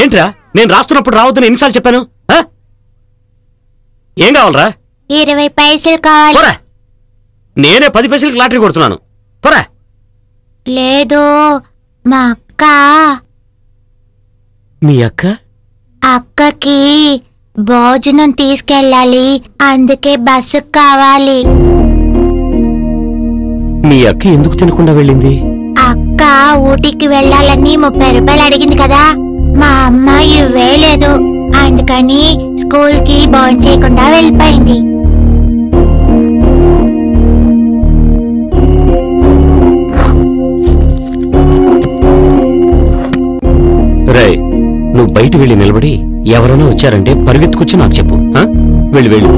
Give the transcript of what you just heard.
ఏంట్రా? నేను రాస్తున్నప్పుడు రావద్దని ఎన్నిసార్లు చెప్పాను? ఏం కావాలరా? ఇరవై పైసలు కావాలి. పోరా. నేనే పది పైసలకి లాటరీ కొడుతున్నాను. పోరా. లేదు మా అక్క. మీ అక్క? అక్కకి భోజనం తీసుకెళ్ళాలి. అందుకే బస్సు కావాలి. మీ అక్క ఎందుకు తినకుండా వెళ్ళింది? అక్క ఊటీకి వెళ్ళాలని ముప్పై రూపాయలు అడిగింది కదా. మా అమ్మ ఇవ్వేలేదు అందుకని స్కూల్కి భోజనం చేయకుండా వెళ్ళిపోయింది. రేయ్ నువ్వు బయట వెళ్ళి నిలబడి ఎవరైనా వచ్చారంటే పరిగెత్తుకొచ్చి నాకు చెప్పు వెళ్ళి వెళ్ళు.